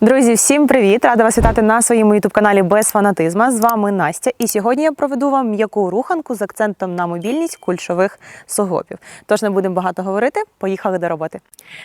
Друзі, всім привіт! Рада вас вітати на своєму youtube каналі без фанатизма. З вами Настя. І сьогодні я проведу вам м'яку руханку з акцентом на мобільність кульшових суглобів. Тож не будемо багато говорити. Поїхали до роботи.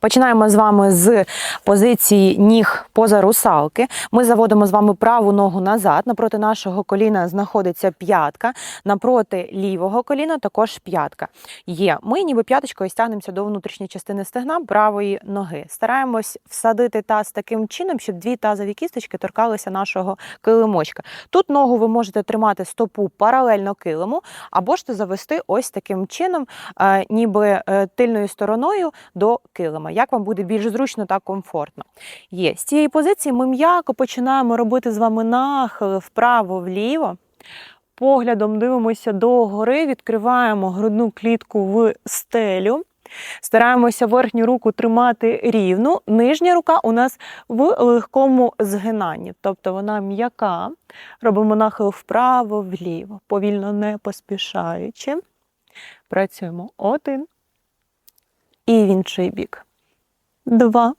Починаємо з вами з позиції ніг поза русалки. Ми заводимо з вами праву ногу назад. Напроти нашого коліна знаходиться п'ятка. Напроти лівого коліна також п'ятка. Є. Ми ніби п'яточкою стягнемося до внутрішньої частини стегна правої ноги. Стараємось всадити таз таким чином, щоб дві тазові кісточки торкалися нашого килимочка. Тут ногу ви можете тримати стопу паралельно килиму, або ж то завести ось таким чином, е, ніби е, тильною стороною до килима. Як вам буде більш зручно та комфортно? Є. З цієї позиції ми м'яко починаємо робити з вами нахили вправо-вліво. Поглядом дивимося догори, відкриваємо грудну клітку в стелю. Стараємося верхню руку тримати рівну. Нижня рука у нас в легкому згинанні, тобто вона м'яка. Робимо нахил вправо-вліво, повільно не поспішаючи. Працюємо один. І в інший бік. Два.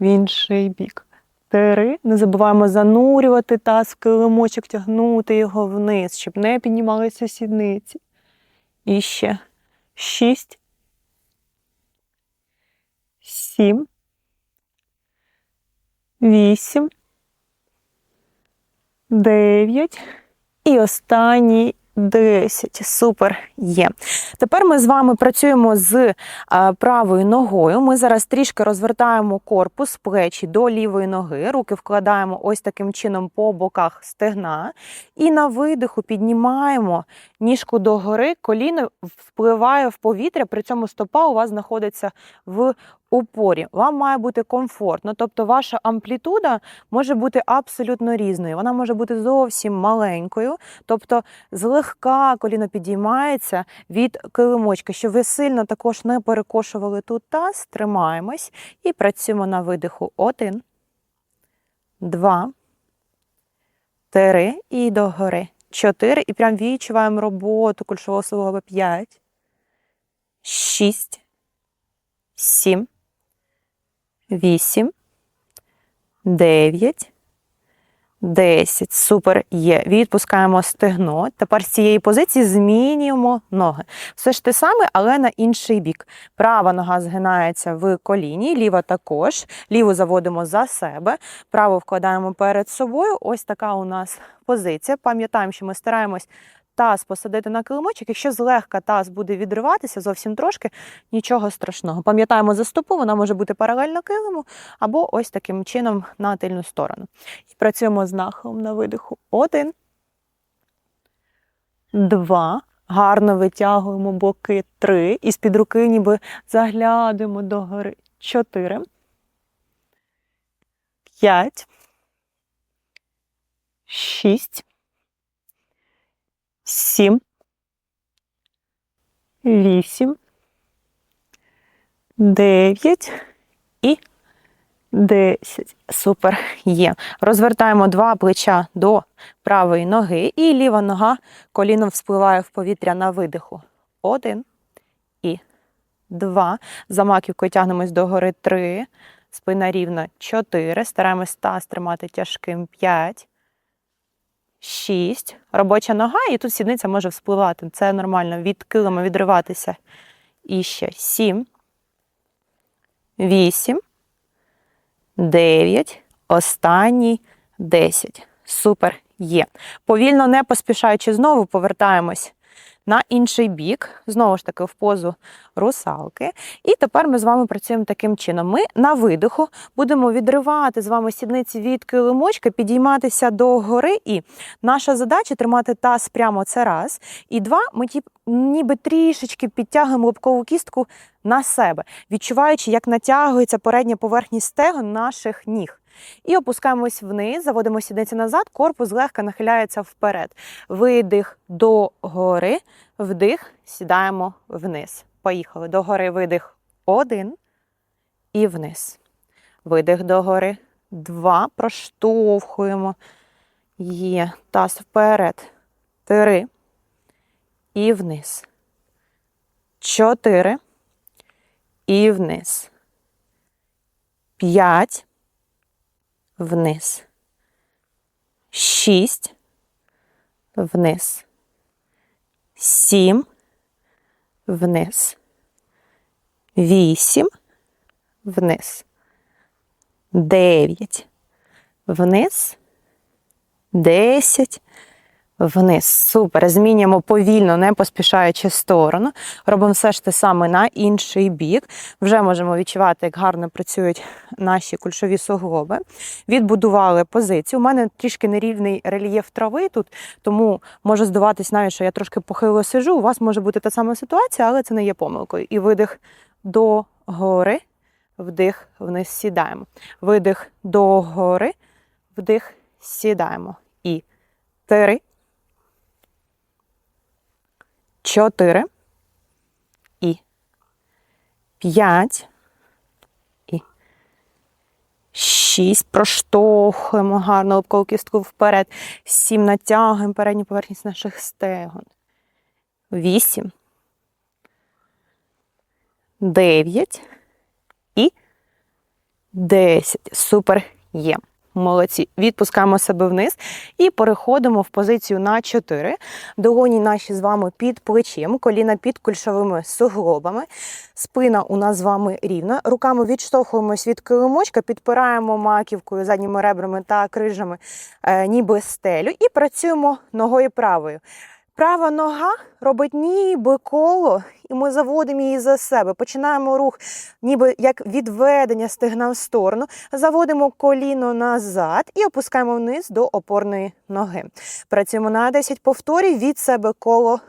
В інший бік. Три. Не забуваємо занурювати таз в килимочок, тягнути його вниз, щоб не піднімалися сідниці. І ще шість. Сім. Вісім. Дев'ять. І останній 10. Супер є. Тепер ми з вами працюємо з правою ногою. Ми зараз трішки розвертаємо корпус, плечі до лівої ноги. Руки вкладаємо ось таким чином по боках стегна. І на видиху піднімаємо ніжку догори, коліно впливає в повітря, при цьому стопа у вас знаходиться в упорі. Вам має бути комфортно, тобто ваша амплітуда може бути абсолютно різною. Вона може бути зовсім маленькою, тобто злегка коліно підіймається від килимочка, щоб ви сильно також не перекошували тут таз, тримаємось і працюємо на видиху. Один, два, три і догори. Чотири. І прям відчуваємо роботу кульшового суглоба. П'ять, шість, сім. Вісім, дев'ять, десять. Супер є. Відпускаємо стегно. Тепер з цієї позиції змінюємо ноги. Все ж те саме, але на інший бік. Права нога згинається в коліні, ліва також. Ліву заводимо за себе, праву вкладаємо перед собою. Ось така у нас позиція. Пам'ятаємо, що ми стараємось таз посадити на килимочок. Якщо злегка таз буде відриватися зовсім трошки, нічого страшного. Пам'ятаємо за стопу, вона може бути паралельно килиму, або ось таким чином на тильну сторону. І працюємо з нахилом на видиху. Один. Два. Гарно витягуємо боки. Три. І з-під руки ніби заглядуємо догори. Чотири. П'ять. Шість сім, вісім, дев'ять і десять. Супер є. Розвертаємо два плеча до правої ноги, і ліва нога коліном вспливає в повітря на видиху. Один і два. За маківкою тягнемось догори три. Спина рівна чотири. Стараємось таз тримати тяжким п'ять. 6. Робоча нога, і тут сідниця може вспливати. Це нормально. Від килима відриватися. І ще 7. 8. 9. Останній 10. Супер є. Повільно не поспішаючи, знову повертаємось на інший бік, знову ж таки, в позу русалки. І тепер ми з вами працюємо таким чином. Ми на видиху будемо відривати з вами сідниці від килимочка, підійматися до гори. І наша задача тримати таз прямо це раз. І два, ми ті, ніби трішечки підтягуємо лобкову кістку на себе, відчуваючи, як натягується передня поверхність стегон наших ніг. І опускаємось вниз, заводимо сідниці назад, корпус легко нахиляється вперед. Видих до гори, вдих, сідаємо вниз. Поїхали. До гори видих один і вниз. Видих до гори. Два. Проштовхуємо. Є. Таз вперед. Три. І вниз. Чотири. І вниз. П'ять вниз. Шість, вниз. Сім, вниз. Вісім, вниз. Дев'ять, вниз. Десять, вниз. Супер. Змінюємо повільно, не поспішаючи сторону. Робимо все ж те саме на інший бік. Вже можемо відчувати, як гарно працюють наші кульшові суглоби. Відбудували позицію. У мене трішки нерівний рельєф трави тут, тому може здаватись навіть, що я трошки похило сижу. У вас може бути та сама ситуація, але це не є помилкою. І видих до гори, вдих, вниз сідаємо. Видих до гори, вдих, сідаємо. І три, чотири, і п'ять, і шість. Проштовхуємо гарно лобкову кістку вперед. Сім натягуємо передню поверхність наших стегон. Вісім. Дев'ять. І десять. Супер є. Молодці. Відпускаємо себе вниз і переходимо в позицію на 4. Догоні наші з вами під плечем, коліна під кульшовими суглобами. Спина у нас з вами рівна. Руками відштовхуємось від килимочка, підпираємо маківкою, задніми ребрами та крижами, е, ніби стелю, і працюємо ногою правою. Права нога робить ніби коло, і ми заводимо її за себе. Починаємо рух, ніби як відведення стегна в сторону. Заводимо коліно назад і опускаємо вниз до опорної ноги. Працюємо на 10 повторів від себе коло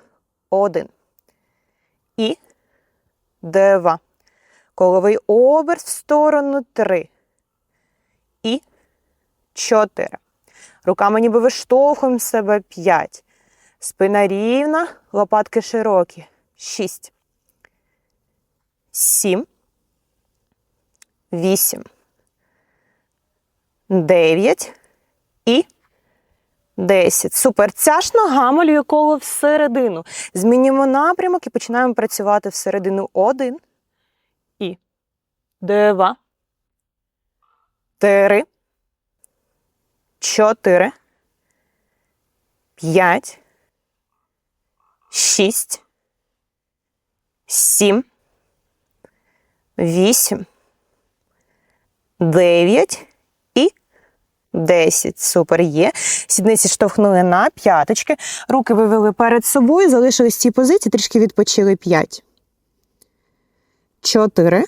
1. І 2. Коловий оберт в сторону 3. І 4. Руками ніби виштовхуємо себе 5. Спина рівна, лопатки широкі. Шість. Сім. Вісім. Дев'ять. І десять. Супер. Ця ж нога малює коло всередину. Змінюємо напрямок і починаємо працювати всередину. Один. І. Два. Три. Чотири. П'ять шість, сім, вісім, дев'ять і десять. Супер є. Сідниці штовхнули на п'яточки. Руки вивели перед собою, залишились в цій позиції, трішки відпочили п'ять. Чотири.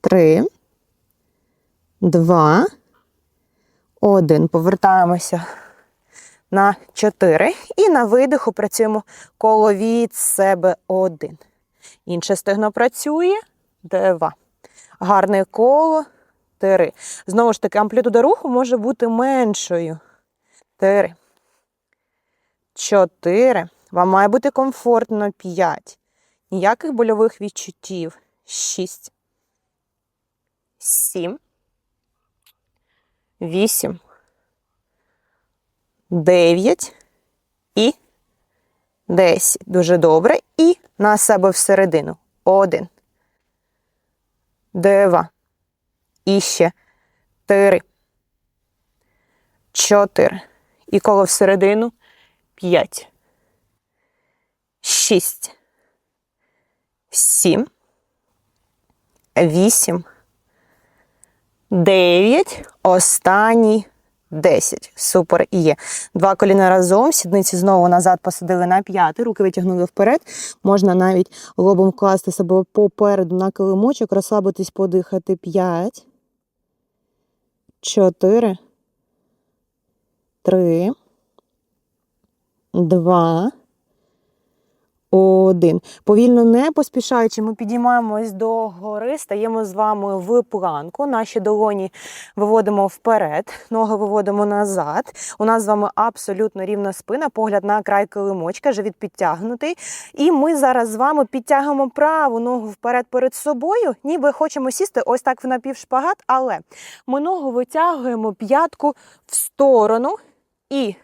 Три. Два. Один. Повертаємося на 4. І на видиху працюємо коло від себе 1. Інше стегно працює 2. Гарне коло 3. Знову ж таки, амплітуда руху може бути меншою. 3. 4. Вам має бути комфортно 5. Ніяких больових відчуттів. 6. 7. 8. 9 і 10. Дуже добре. І на себе всередину. 1. 2. І ще 3. 4. І коло всередину 5. 6. 7. 8. 9. Останній 10. Супер і є. Два коліна разом, сідниці знову назад посадили на п'яти, руки витягнули вперед. Можна навіть лобом класти себе попереду на килимочок, розслабитись, подихати. 5. 4. 3. 2. Один. Повільно не поспішаючи, ми підіймаємось до гори, стаємо з вами в планку. Наші долоні виводимо вперед, ноги виводимо назад. У нас з вами абсолютно рівна спина, погляд на край килимочка, живіт підтягнутий. І ми зараз з вами підтягуємо праву ногу вперед перед собою, ніби хочемо сісти ось так в напівшпагат, але ми ногу витягуємо п'ятку в сторону і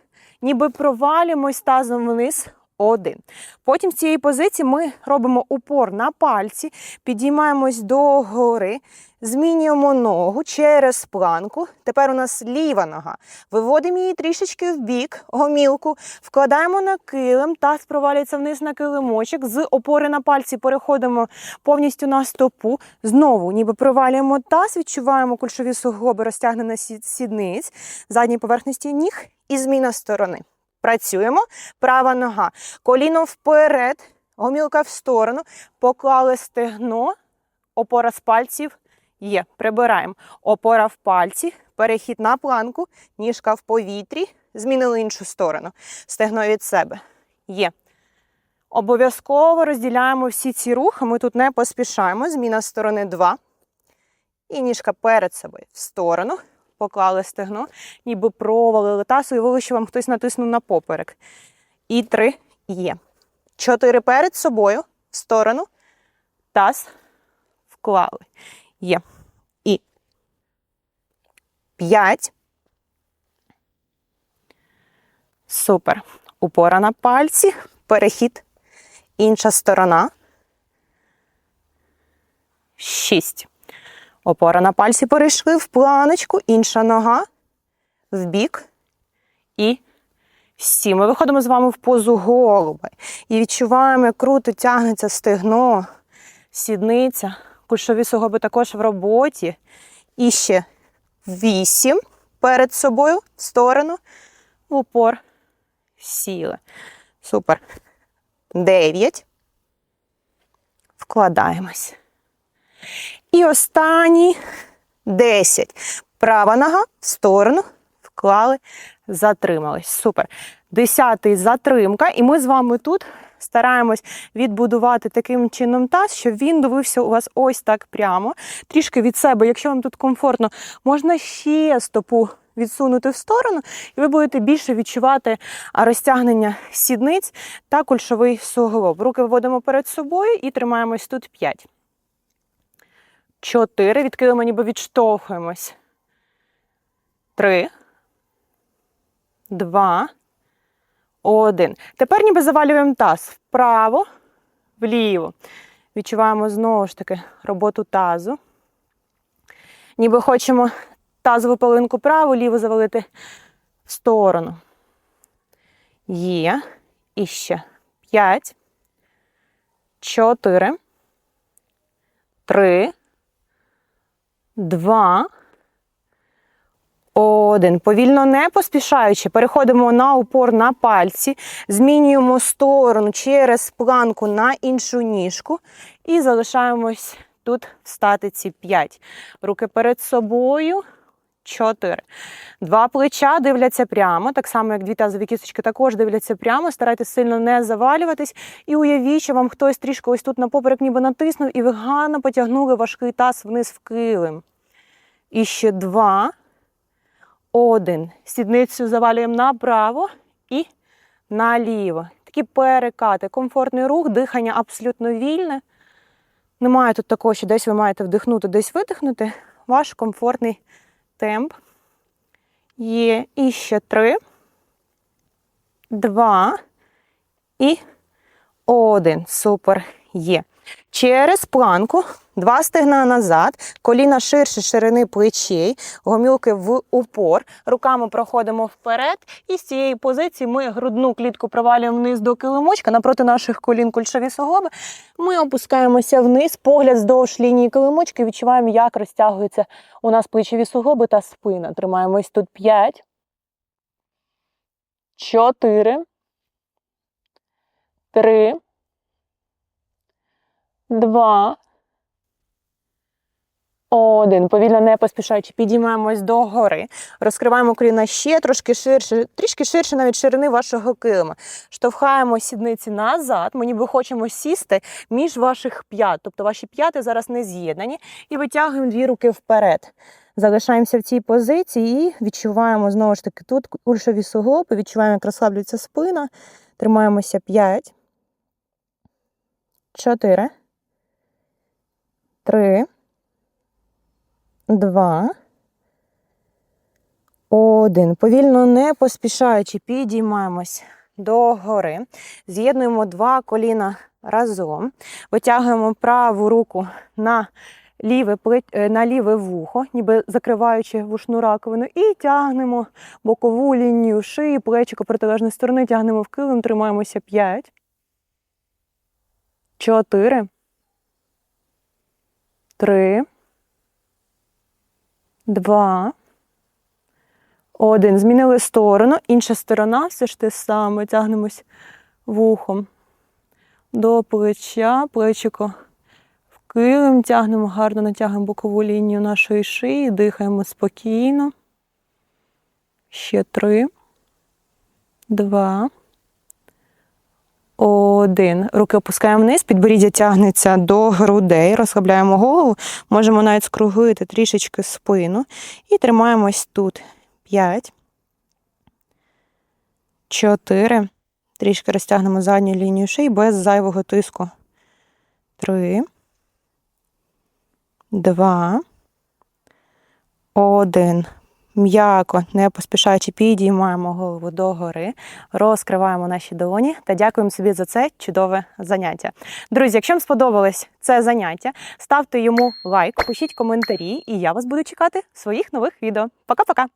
ніби провалюємось тазом вниз. Один. Потім з цієї позиції ми робимо упор на пальці, підіймаємось до гори, Змінюємо ногу через планку. Тепер у нас ліва нога. Виводимо її трішечки в бік, гомілку, вкладаємо на килим, таз провалюється вниз на килимочок. З опори на пальці переходимо повністю на стопу. Знову, ніби провалюємо таз, відчуваємо кульшові суглоби, розтягнення сі- сідниць, задній поверхності ніг і зміна сторони. Працюємо. Права нога. Коліно вперед, гомілка в сторону, поклали стегно, опора з пальців є. Прибираємо. Опора в пальці, перехід на планку, ніжка в повітрі, змінили іншу сторону. Стегно від себе. Є. Обов'язково розділяємо всі ці рухи. Ми тут не поспішаємо. Зміна сторони 2. І ніжка перед собою в сторону. Поклали стегно, ніби провалили таз, уявили, що вам хтось натиснув на поперек. І три є. Чотири перед собою в сторону. Таз вклали. Є. І п'ять. Супер. Упора на пальці. Перехід. Інша сторона. Шість. Опора на пальці перейшли в планочку, інша нога в бік. І сім. Ми виходимо з вами в позу голуби. І відчуваємо, як круто тягнеться стегно, сідниця. Кульшові суглоби також в роботі. І ще вісім перед собою в сторону. В упор. Сіли. Супер. Дев'ять. Вкладаємось. І останній 10. Права нога в сторону. Вклали, затримались. Супер. Десятий затримка. І ми з вами тут стараємось відбудувати таким чином таз, щоб він дивився у вас ось так прямо. Трішки від себе, якщо вам тут комфортно, можна ще стопу відсунути в сторону, і ви будете більше відчувати розтягнення сідниць та кульшовий суглоб. Руки виводимо перед собою і тримаємось тут 5. Чотири. Відкилимо, ніби відштовхуємось. Три. Два. Один. Тепер ніби завалюємо таз вправо, вліво. Відчуваємо знову ж таки роботу тазу. Ніби хочемо тазову половинку праву, ліву завалити в сторону. Є. І ще. П'ять. Чотири. Три. Два. Один. Повільно не поспішаючи, переходимо на упор на пальці, змінюємо сторону через планку на іншу ніжку і залишаємось тут в статиці 5. Руки перед собою. 4. Два плеча дивляться прямо, так само, як дві тазові кісточки також дивляться прямо. Старайтесь сильно не завалюватись. І уявіть, що вам хтось трішки ось тут на поперек ніби натиснув, і ви гарно потягнули важкий таз вниз в килим. І ще два. Один. Сідницю завалюємо направо і наліво. Такі перекати. Комфортний рух, дихання абсолютно вільне. Немає тут такого, що десь ви маєте вдихнути, десь видихнути. Ваш комфортний темп. Є і ще три, два і один. Супер. Є. Через планку, два стегна назад, коліна ширше ширини плечей, гомілки в упор. Руками проходимо вперед. І з цієї позиції ми грудну клітку провалюємо вниз до килимочка, напроти наших колін кульшові суглоби. Ми опускаємося вниз, погляд здовж лінії килимочки, відчуваємо, як розтягуються у нас плечові суглоби та спина. Тримаємось тут 5, 4, 3, Два. Один. Повільно не поспішаючи, підіймаємось до гори. Розкриваємо коліна ще трошки ширше, трішки ширше навіть ширини вашого килима. Штовхаємо сідниці назад. Ми ніби хочемо сісти між ваших п'ят. Тобто ваші п'яти зараз не з'єднані. І витягуємо дві руки вперед. Залишаємося в цій позиції і відчуваємо знову ж таки тут кульшові суглоби, відчуваємо, як розслаблюється спина. Тримаємося 5, 4, Три, два, один. Повільно не поспішаючи, підіймаємось до гори. З'єднуємо два коліна разом. Витягуємо праву руку на ліве, е, на ліве вухо, ніби закриваючи вушну раковину, і тягнемо бокову лінію шиї, плечико протилежної сторони, тягнемо в килим, тримаємося 5, 4, 3, 2, один. Змінили сторону. Інша сторона все ж те саме. Тягнемось вухом до плеча, плечико в килим, тягнемо гарно, натягуємо бокову лінію нашої шиї, дихаємо спокійно. Ще три, два, один. Руки опускаємо вниз, підборіддя тягнеться до грудей, розслабляємо голову, можемо навіть скруглити трішечки спину і тримаємось тут. П'ять. Чотири. Трішки розтягнемо задню лінію шиї без зайвого тиску. Три. Два. Один. М'яко, не поспішаючи, підіймаємо голову догори, розкриваємо наші долоні та дякуємо собі за це чудове заняття. Друзі, якщо вам сподобалось це заняття, ставте йому лайк, пишіть коментарі, і я вас буду чекати в своїх нових відео. Пока-пока!